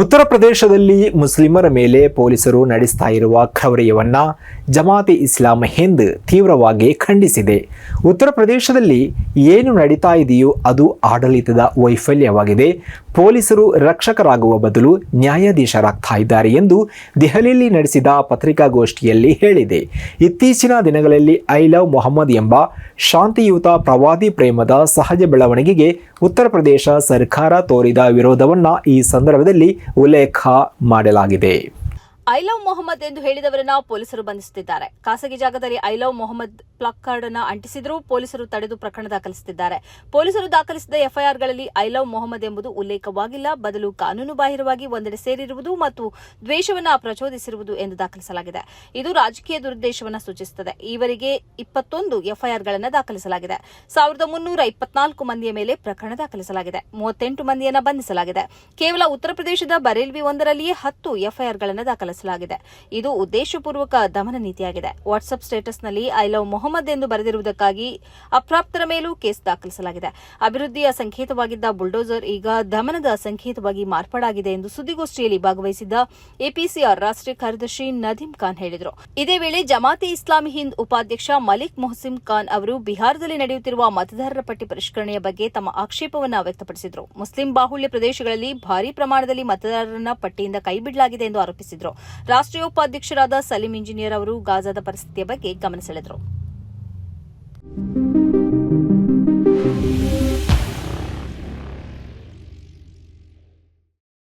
ಉತ್ತರ ಪ್ರದೇಶದಲ್ಲಿ ಮುಸ್ಲಿಮರ ಮೇಲೆ ಪೊಲೀಸರು ನಡೆಸ್ತಾ ಇರುವ ಕ್ರೌರ್ಯವನ್ನು ಜಮಾತೆ ಇಸ್ಲಾಂ ಹಿಂದ್ ತೀವ್ರವಾಗಿ ಖಂಡಿಸಿದೆ. ಉತ್ತರ ಪ್ರದೇಶದಲ್ಲಿ ಏನು ನಡೀತಾ ಇದೆಯೋ ಅದು ಆಡಳಿತದ ವೈಫಲ್ಯವಾಗಿದೆ. ಪೊಲೀಸರು ರಕ್ಷಕರಾಗುವ ಬದಲು ನ್ಯಾಯಾಧೀಶರಾಗ್ತಾ ಇದ್ದಾರೆ ಎಂದು ದೆಹಲಿಯಲ್ಲಿ ನಡೆಸಿದ ಪತ್ರಿಕಾಗೋಷ್ಠಿಯಲ್ಲಿ ಹೇಳಿದೆ. ಇತ್ತೀಚಿನ ದಿನಗಳಲ್ಲಿ ಐ ಲವ್ ಮೊಹಮ್ಮದ್ ಎಂಬ ಶಾಂತಿಯುತ ಪ್ರವಾದಿ ಪ್ರೇಮದ ಸಹಜ ಬೆಳವಣಿಗೆಗೆ ಉತ್ತರ ಪ್ರದೇಶ ಸರ್ಕಾರ ತೋರಿದ ವಿರೋಧವನ್ನು ಈ ಸಂದರ್ಭದಲ್ಲಿ ಉಲ್ಲೇಖ ಮಾಡಲಾಗಿದೆ. ಐ ಲವ್ ಮೊಹಮ್ಮದ್ ಎಂದು ಹೇಳಿದವರನ್ನ ಪೊಲೀಸರು ಬಂಧಿಸುತ್ತಿದ್ದಾರೆ. ಖಾಸಗಿ ಜಾಗದಲ್ಲಿ ಐ ಲವ್ ಮೊಹಮ್ಮದ್ ಪ್ಲಕ್ ಅನ್ನು ಅಂಟಿಸಿದರೂ, ಪೊಲೀಸರು ತಡೆದು ಪ್ರಕರಣ ದಾಖಲಿಸುತ್ತಿದ್ದಾರೆ. ಪೊಲೀಸರು ದಾಖಲಿಸಿದ ಎಫ್ಐಆರ್ಗಳಲ್ಲಿ ಐ ಲವ್ ಮೊಹಮ್ಮದ್ ಎಂಬುದು ಉಲ್ಲೇಖವಾಗಿಲ್ಲ. ಬದಲು ಕಾನೂನು ಬಾಹಿರವಾಗಿ ಒಂದೆಡೆ ಸೇರಿರುವುದು ಮತ್ತು ದ್ವೇಷವನ್ನು ಪ್ರಚೋದಿಸಿರುವುದು ಎಂದು ದಾಖಲಿಸಲಾಗಿದೆ. ಇದು ರಾಜಕೀಯ ದುರುದ್ದೇಶವನ್ನು ಸೂಚಿಸುತ್ತದೆ. ಈವರೆಗೆ ಇಪ್ಪತ್ತೊಂದು ಎಫ್ಐಆರ್ಗಳನ್ನು ದಾಖಲಿಸಲಾಗಿದೆ. ಸಾವಿರದ ಮುನ್ನೂರ ಇಪ್ಪತ್ನಾಲ್ಕು ಮಂದಿಯ ಮೇಲೆ ಪ್ರಕರಣ ದಾಖಲಿಸಲಾಗಿದೆ. ಮೂವತ್ತೆಂಟು ಮಂದಿಯನ್ನು ಬಂಧಿಸಲಾಗಿದೆ. ಕೇವಲ ಉತ್ತರ ಪ್ರದೇಶದ ಬರೇಲ್ವಿ ಒಂದರಲ್ಲಿಯೇ ಹತ್ತು ಎಫ್ಐಆರ್ಗಳನ್ನು ದಾಖಲಿಸಲಾಗಿದೆ. ಇದು ಉದ್ದೇಶಪೂರ್ವಕ ದಮನ ನೀತಿಯಾಗಿದೆ. ವಾಟ್ಸ್ಆಪ್ ಸ್ಟೇಟಸ್ನಲ್ಲಿ ಐ ಲವ್ ಮೊಹಮ್ಮದ್ ಎಂದು ಬರೆದಿರುವುದಕ್ಕಾಗಿ ಅಪ್ರಾಪ್ತರ ಮೇಲೂ ಕೇಸ್ ದಾಖಲಿಸಲಾಗಿದೆ. ಅಭಿವೃದ್ಧಿಯ ಸಂಕೇತವಾಗಿದ್ದ ಬುಲ್ಡೋಸರ್ ಈಗ ದಮನದ ಸಂಕೇತವಾಗಿ ಮಾರ್ಪಾಡಾಗಿದೆ ಎಂದು ಸುದ್ದಿಗೋಷ್ಠಿಯಲ್ಲಿ ಭಾಗವಹಿಸಿದ್ದ ಎಪಿಸಿಆರ್ ರಾಷ್ಟ್ರೀಯ ಕಾರ್ಯದರ್ಶಿ ನದೀಮ್ ಖಾನ್ ಹೇಳಿದರು. ಇದೇ ವೇಳೆ ಜಮಾತಿ ಇಸ್ಲಾಮಿ ಹಿಂದ್ ಉಪಾಧ್ಯಕ್ಷ ಮಲಿಕ್ ಮೊಹಸಿಮ್ ಖಾನ್ ಅವರು ಬಿಹಾರದಲ್ಲಿ ನಡೆಯುತ್ತಿರುವ ಮತದಾರರ ಪಟ್ಟಿ ಪರಿಷ್ಕರಣೆಯ ಬಗ್ಗೆ ತಮ್ಮ ಆಕ್ಷೇಪವನ್ನು ವ್ಯಕ್ತಪಡಿಸಿದರು. ಮುಸ್ಲಿಂ ಬಾಹುಳ್ಯ ಪ್ರದೇಶಗಳಲ್ಲಿ ಭಾರೀ ಪ್ರಮಾಣದಲ್ಲಿ ಮತದಾರರನ್ನ ಪಟ್ಟಿಯಿಂದ ಕೈಬಿಡಲಾಗಿದೆ ಎಂದು ಆರೋಪಿಸಿದರು. ರಾಷ್ಟ್ರೀಯ ಉಪಾಧ್ಯಕ್ಷರಾದ ಸಲೀಂ ಇಂಜಿನಿಯರ್ ಅವರು ಗಾಜಾದ ಪರಿಸ್ಥಿತಿಯ ಬಗ್ಗೆ ಗಮನ ಸೆಳೆದರು.